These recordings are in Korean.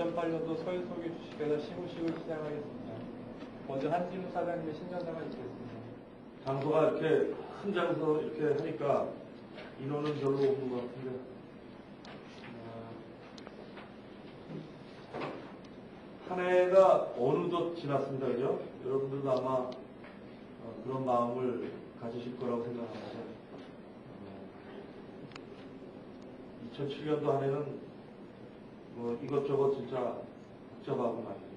2008년도 서유소유 주식회사 시무식을 시작하겠습니다. 먼저 한진우 사장님의 신년사가 있겠습니다. 장소가 이렇게 큰 장소 이렇게 하니까 인원은 별로 없는 것 같은데 어, 한 해가 어느덧 지났습니다. 그죠? 여러분들도 아마 어, 그런 마음을 가지실 거라고 생각합니다. 어, 2007년도 한 해는 뭐 이것저것 진짜 복잡하고 말이에요.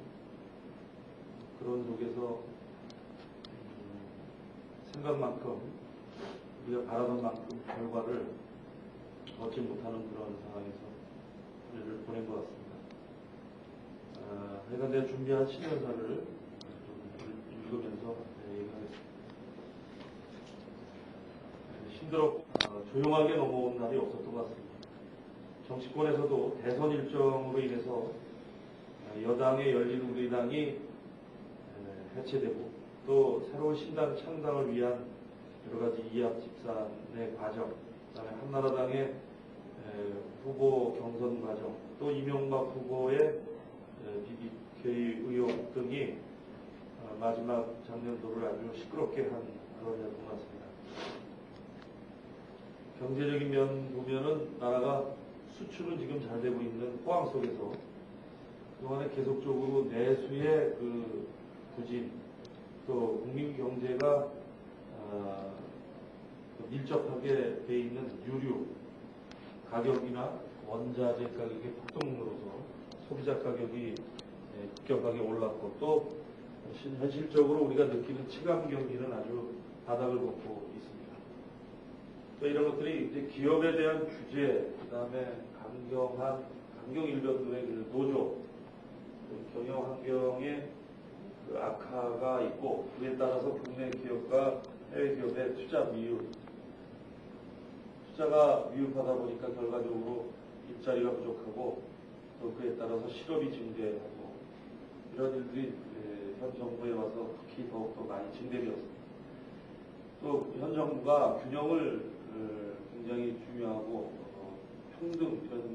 그런 속에서 음, 생각만큼 우리가 바라던 만큼 결과를 얻지 못하는 그런 상황에서 한 해를 보낸 것 같습니다. 아, 내가 내 준비한 신년사를 좀 읽으면서 네, 얘기하겠습니다. 네, 힘들었고 아, 조용하게 넘어온 날이 없었던 것 같습니다. 정치권에서도 대선 일정으로 인해서 아, 여당의 열린 우리 당이 에, 해체되고 또 새로운 신당 창당을 위한 여러 가지 이합 집산의 과정, 그다음에 한나라당의 에, 후보 경선 과정, 또 이명박 후보의 에, BBK 의혹 등이 어, 마지막 작년도를 아주 시끄럽게 한 그런 해였던 것 같습니다. 경제적인 면 보면은 나라가 수출은 지금 잘 되고 있는 포항 속에서 그동안에 계속적으로 내수의 그 부진, 또 국민 경제가 어, 밀접하게 돼 있는 유류 가격이나 원자재 가격의 폭등으로서 소비자 가격이 예, 급격하게 올랐고 또 신- 현실적으로 우리가 느끼는 체감 경기는 아주 바닥을 걷고 있습니다. 또 이런 것들이 이제 기업에 대한 규제, 그 다음에 강경한 강경 일변도의 그 노조, 그 경영 환경의 그 악화가 있고 그에 따라서 국내 기업과 해외 기업의 투자 미흡, 투자가 미흡하다 보니까 결과적으로 일자리가 부족하고 또 그에 따라서 실업이 증대하고 이런 일들이 에, 현 정부에 와서 특히 더욱더 많이 증대되었습니다. 또 현 정부가 균형을 어, 굉장히 중요하고 어, 평등 이런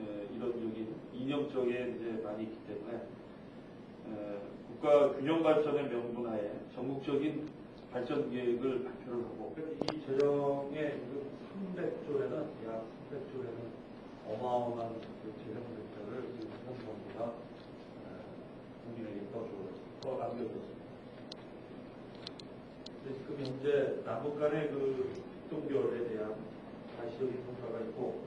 에, 이런적인 이념적에 이제 많이 있기 때문에 에, 국가 균형 발전의 명분하에 전국적인 발전 계획을 발표를 하고 이 재정의 300조에는 약 300조에는 어마어마한 그 재정 대책을 현 정부가 에, 국민에게 또 안겨줬습니다. 지금 현재 남북 간의 그 동결에 대한 가시적인 평가가 있고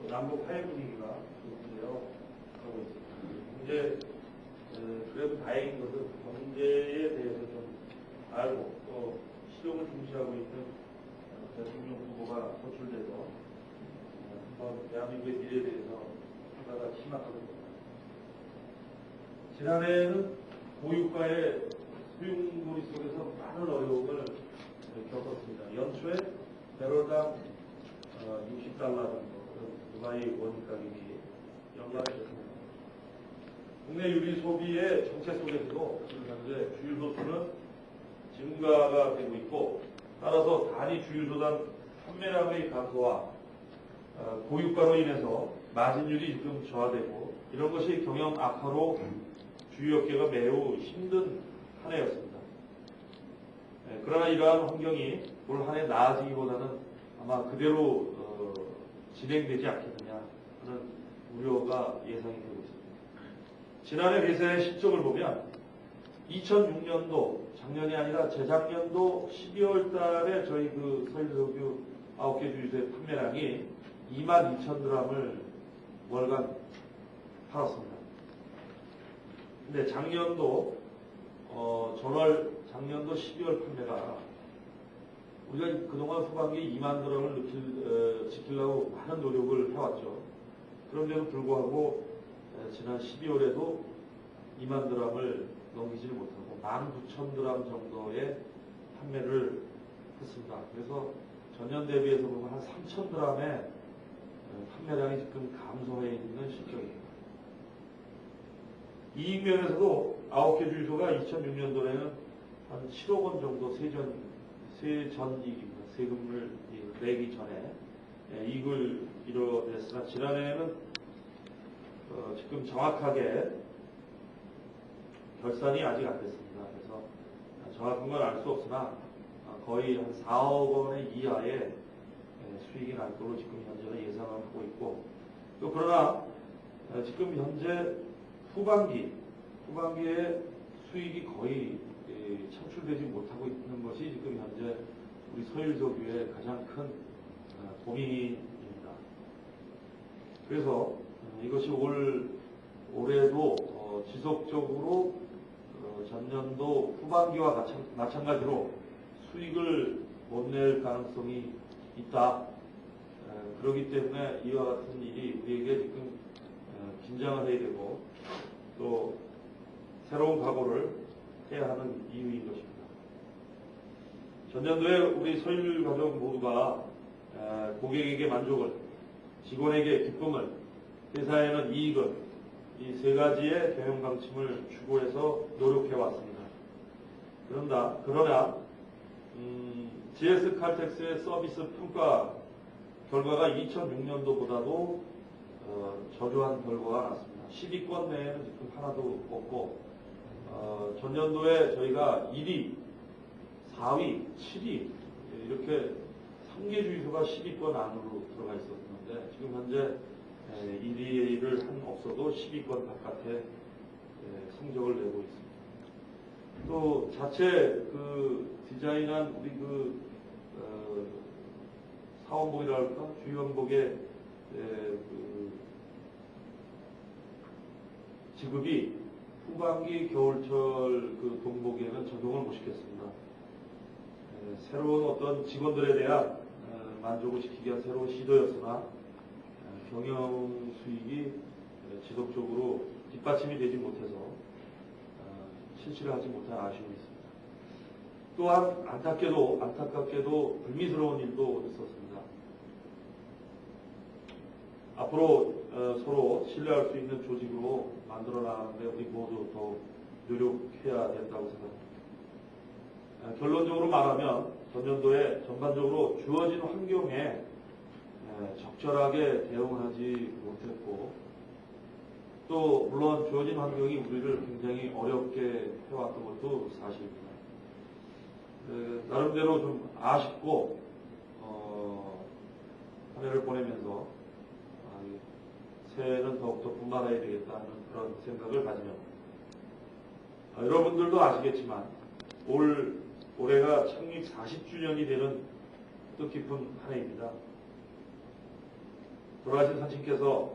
또 남북 화해 분위기가 조금되어 가고 있습니다. 이제 어, 그래도 다행인 것은 경제에 대해서 좀 알고 또 실용을 중시하고 있는 어, 대통령 후보가 호출돼서 어, 한번 대한민국의 미래에 대해서 생각가 심각하거든요. 지난해에는 고유가의 수용놀이 속에서 많은 어려움을 어, 겪었습니다. 연초에 배럴당 어, 60달러 정도 두바이 원 가격이 연락했습니다. 국내 유리 소비의 정체 속에서도 지금 현재 주유소 수는 증가가 되고 있고 따라서 단위 주유소당 판매량의 감소와 어, 고유가로 인해서 마진율이 지금 저하되고 이런 것이 경영 악화로 주유업계가 매우 힘든 한 해였습니다. 네, 그러나 이러한 환경이 올 한 해 나아지기보다는 아마 그대로 어, 진행되지 않겠느냐 하는 우려가 예상이 되고 있습니다. 지난해 회사의 실적을 보면 2006년도 작년이 아니라 재작년도 12월 달에 저희 그 서일석유 9개 주유소의 판매량이 2만 2천 드람을 월간 팔았습니다. 근데 작년도 어, 전월 작년도 12월 판매가 우리가 그동안 후반기에 2만 드럼을 느낄, 어, 지키려고 많은 노력을 해왔죠. 그런데도 불구하고 에, 지난 12월에도 2만 드럼을 넘기지를 못하고 19,000드람 정도의 판매를 했습니다. 그래서 전년 대비해서 보면 한 3,000드람의 판매량이 지금 감소해 있는 실정입니다. 이익 면에서도 9개 주유소가 2006년도에는 한 7억 원 정도 세전, 세전 이익입니다. 세금을 내기 전에 예, 이익을 이뤄냈으나 지난해에는 어, 지금 정확하게 결산이 아직 안 됐습니다. 그래서 정확한 건 알 수 없으나 어, 거의 한 4억 원의 이하의 예, 수익이 날 걸로 지금 현재는 예상을 하고 있고 또 그러나 어, 지금 현재 후반기 후반기에 수익이 거의 예, 창출되지 못하고 있는 것이 지금 현재 우리 서일조교의 가장 큰 어, 고민입니다. 그래서 어, 이것이 올 올해도 어, 지속적으로 어, 전년도 후반기와 마찬, 마찬가지로 수익을 못 낼 가능성이 있다. 에, 그렇기 때문에 이와 같은 일이 우리에게 지금 어, 긴장을 해야 되고 또 새로운 각오를 해야 하는 이유인 것입니다. 전년도에 우리 서일 가족 모두가 에, 고객에게 만족을, 직원에게 기쁨을, 회사에는 이익을 이 세 가지의 경영 방침을 추구해서 노력해 왔습니다. 그런다 그러나 음, GS 칼텍스의 서비스 평가 결과가 2006년도보다도 어, 저조한 결과가 났습니다. 10위권 내에는 지금 하나도 없고 어, 전년도에 저희가 1위, 4위, 7위 이렇게 3개 주유소가 10위권 안으로 들어가 있었는데 지금 현재 1위를 한 없어도 10위권 바깥에 예, 성적을 내고 있습니다. 또 자체 그 디자인한 우리 그 어, 사원복이랄까 주연복의 예, 그 지급이 후반기 겨울철 그 동복에는 적용을 못 시켰습니다. 예, 새로운 어떤 직원들에 대한 어, 만족을 시키기 위한 새로운 시도였으나 어, 경영 수익이 어, 지속적으로 뒷받침이 되지 못해서 어, 실시를 하지 못한 아쉬움이 있습니다. 또한 안타깝게도 안타깝게도 불미스러운 일도 있었습니다. 앞으로 어, 서로 신뢰할 수 있는 조직으로 만들어 나가는데 우리 모두 더 노력해야 된다고 생각합니다. 어, 결론적으로 말하면 전년도에 전반적으로 주어진 환경에 에, 적절하게 대응하지 못했고 또 물론 주어진 환경이 우리를 굉장히 어렵게 해왔던 것도 사실입니다. 에, 나름대로 좀 아쉽고 어, 한 해를 보내면서 새해는 더욱더 분발해야 되겠다는 그런 생각을 가지며 아, 여러분들도 아시겠지만 올 올해가 창립 40주년이 되는 뜻깊은 한 해입니다. 돌아가신 사친께서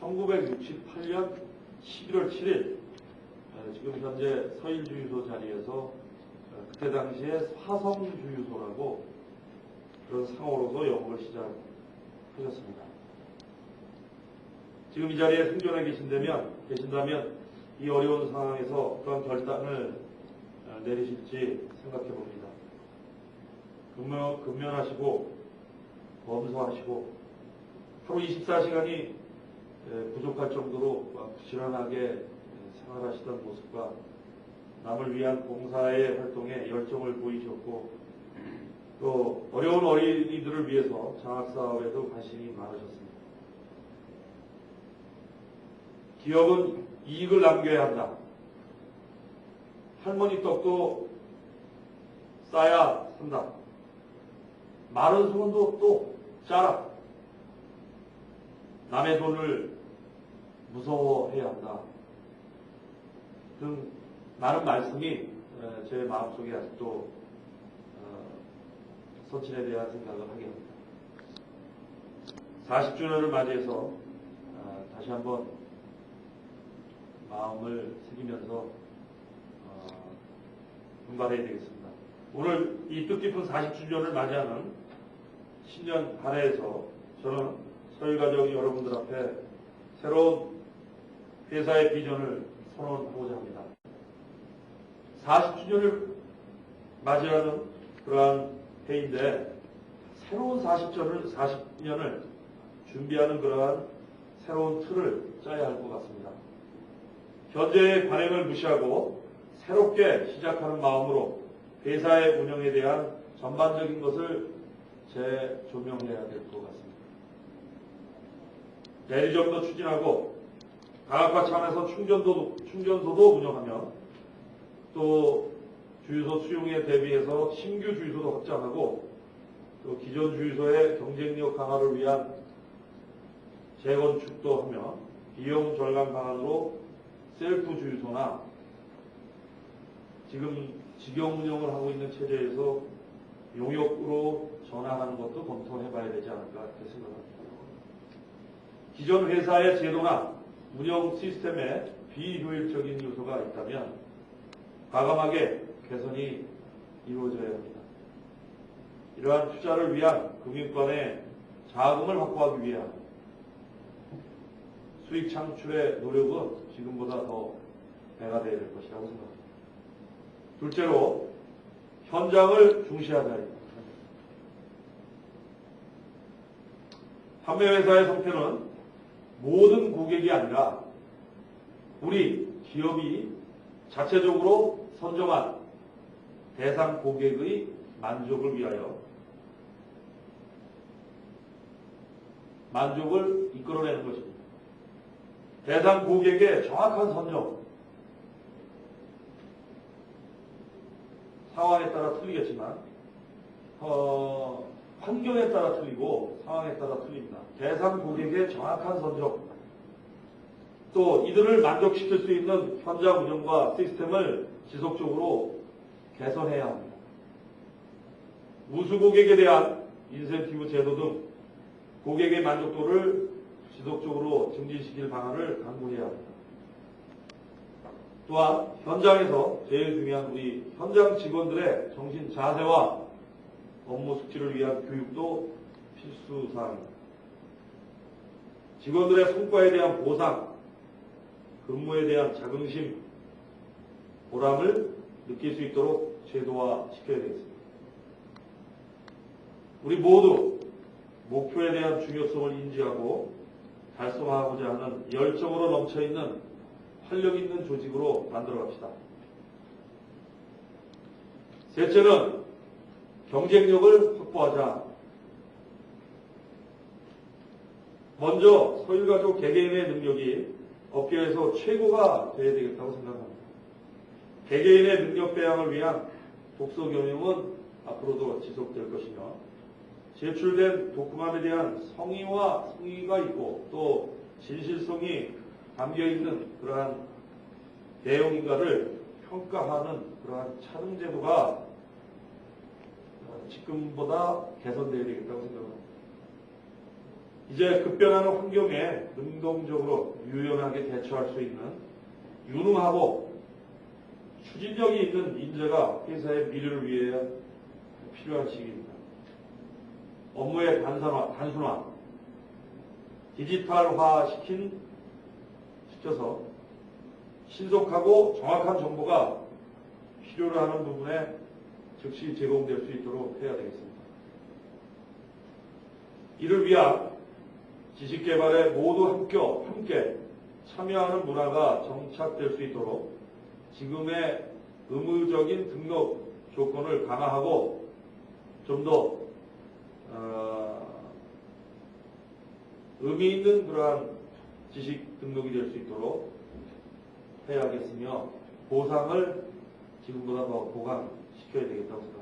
1968년 11월 7일 어, 지금 현재 서일주유소 자리에서 어, 그때 당시에 화성주유소라고 그런 상호로서 영업을 시작하셨습니다. 지금 이 자리에 생존해 계신다면, 계신다면 이 어려운 상황에서 어떠한 결단을 어, 내리실지 생각해 봅니다. 근무, 근면하시고 검소하시고 하루 24시간이 부족할 정도로 막 부지런하게 에, 생활하시던 모습과 남을 위한 봉사의 활동에 열정을 보이셨고 또 어려운 어린이들을 위해서 장학사업에도 관심이 많으셨습니다. 기업은 이익을 남겨야 한다. 할머니 떡도 싸야 산다. 마른 소원도 또 짜라. 남의 돈을 무서워해야 한다. 등 많은 말씀이 에, 제 마음속에 아직도 어, 선친에 대한 생각을 하게 합니다. 40주년을 맞이해서 아, 다시 한번 마음을 새기면서 어, 분발해야 되겠습니다. 오늘 이 뜻깊은 40주년을 맞이하는 신년 한해에서 저는 서울가족 여러분들 앞에 새로운 회사의 비전을 선언하고자 합니다. 40주년을 맞이하는 그러한 해인데 새로운 40년을, 40년을 준비하는 그러한 새로운 틀을 짜야 할 것 같습니다. 현재의 관행을 무시하고 새롭게 시작하는 마음으로 회사의 운영에 대한 전반적인 것을 재조명해야 될 것 같습니다. 내리점도 추진하고 다각화 차원에서 충전도, 충전소도 운영하며 또 주유소 수용에 대비해서 신규 주유소도 확장하고 또 기존 주유소의 경쟁력 강화를 위한 재건축도 하며 비용 절감 방안으로 셀프 주유소나 지금 직영 운영을 하고 있는 체제에서 용역으로 전환하는 것도 검토해 봐야 되지 않을까 이렇게 생각합니다. 기존 회사의 제도나 운영 시스템에 비효율적인 요소가 있다면 과감하게 개선이 이루어져야 합니다. 이러한 투자를 위한 금융권의 자금을 확보하기 위한 수익 창출의 노력은 지금보다 더 배가 되어야 될 것이라고 생각합니다. 둘째로 현장을 중시하자입니다. 판매회사의 성패는 모든 고객이 아니라 우리 기업이 자체적으로 선정한 대상 고객의 만족을 위하여 만족을 이끌어내는 것입니다. 대상 고객의 정확한 선정, 상황에 따라 틀리겠지만, 어, 환경에 따라 틀리고 상황에 따라 틀립니다. 대상 고객의 정확한 선정, 또 이들을 만족시킬 수 있는 현장 운영과 시스템을 지속적으로 개선해야 합니다. 우수 고객에 대한 인센티브 제도 등 고객의 만족도를 지속적으로 증진시킬 방안을 강구해야 합니다. 또한 현장에서 제일 중요한 우리 현장 직원들의 정신 자세와 업무 숙지를 위한 교육도 필수 사항입니다. 직원들의 성과에 대한 보상, 근무에 대한 자긍심, 보람을 느낄 수 있도록 제도화 시켜야 되겠습니다. 우리 모두 목표에 대한 중요성을 인지하고 달성하고자 하는 열정으로 넘쳐있는 활력 있는 조직으로 만들어 갑시다. 셋째는 경쟁력을 확보하자. 먼저 소유가족 개개인의 능력이 업계에서 최고가 되어야 되겠다고 생각합니다. 개개인의 능력 배양을 위한 독서 경영은 앞으로도 지속될 것이며 제출된 도쿠맘에 대한 성의와 성의가 있고 또 진실성이 담겨 있는 그러한 내용인가를 평가하는 그러한 차등 제도가 어, 지금보다 개선되어야 되겠다고 생각합니다. 이제 급변하는 환경에 능동적으로 유연하게 대처할 수 있는 유능하고 추진력이 있는 인재가 회사의 미래를 위해 필요한 시기입니다. 업무의 단순화, 단순화 디지털화 시킨, 시켜서 신속하고 정확한 정보가 필요로 하는 부분에 즉시 제공될 수 있도록 해야 되겠습니다. 이를 위한 지식개발에 모두 함께, 함께 참여하는 문화가 정착될 수 있도록 지금의 의무적인 등록 조건을 강화하고 좀더 어, 의미 있는 그러한 지식 등록이 될 수 있도록 해야겠으며 보상을 지금보다 더 보강시켜야 되겠다고 생각합니다.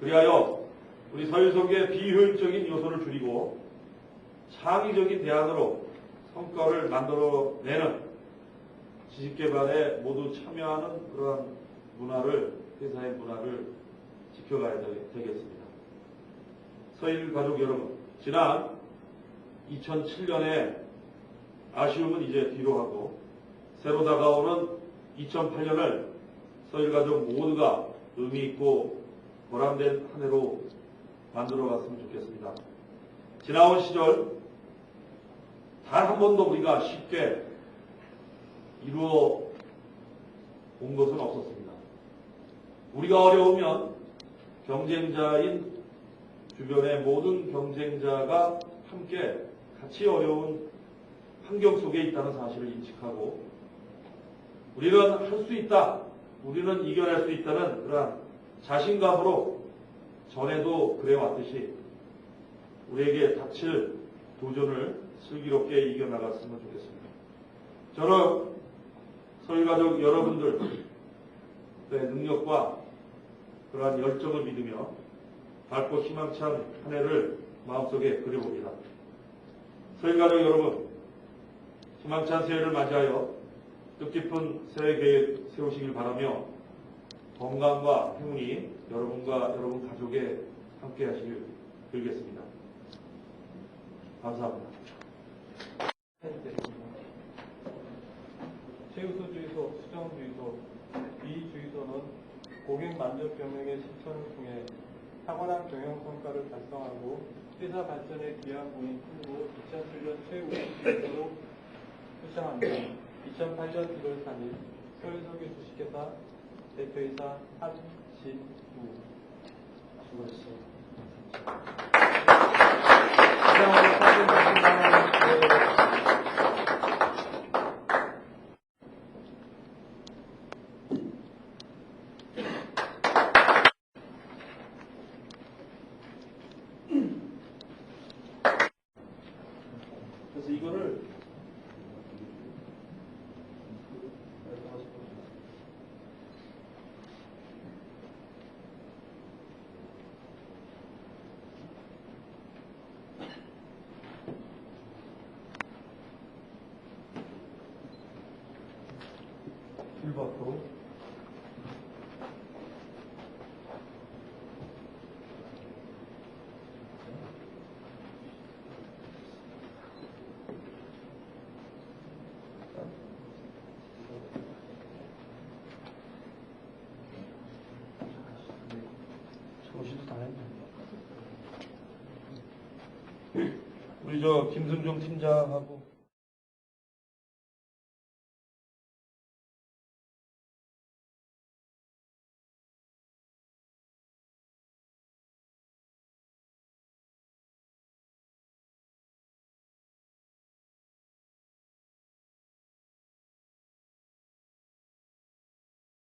그리하여 우리 사회속의 비효율적인 요소를 줄이고 창의적인 대안으로 성과를 만들어내는 지식개발에 모두 참여하는 그러한 문화를 회사의 문화를 지켜가야 되겠습니다. 서일 가족 여러분, 지난 2007년에 아쉬움은 이제 뒤로 하고 새로 다가오는 2008년을 서일 가족 모두가 의미 있고 보람된 한 해로 만들어 갔으면 좋겠습니다. 지나온 시절 단 한 번도 우리가 쉽게 이루어 온 것은 없었습니다. 우리가 어려우면 경쟁자인 주변의 모든 경쟁자가 함께 같이 어려운 환경 속에 있다는 사실을 인식하고 우리는 할 수 있다, 우리는 이겨낼 수 있다는 그러한 자신감으로 전에도 그래왔듯이 우리에게 닥칠 도전을 슬기롭게 이겨나갔으면 좋겠습니다. 저는 서울가족 여러분들의 능력과 그러한 열정을 믿으며 밝고 희망찬 한 해를 마음속에 그려봅니다. 서울가족 여러분, 희망찬 새해를 맞이하여 뜻깊은 새해 계획 세우시길 바라며 건강과 행운이 여러분과 여러분 가족에 함께 하시길 빌겠습니다. 감사합니다. 최우수 주유소, 수정 주유소, 이 주유소는 고객 만족 경영의 실천을 통해 탁월한 경영 성과를 달성하고 회사 발전에 기여한 모임 후보 2007년 최우수 주유소로 수상합니다. 2008년 1월 3일 서울석유 주식회사 대표이사 한진우 수고하셨습니다. 시장으로 사진 50만 원 그래서 이거를 불받고 정신도 다 했네. 우리 저 김승종 팀장하고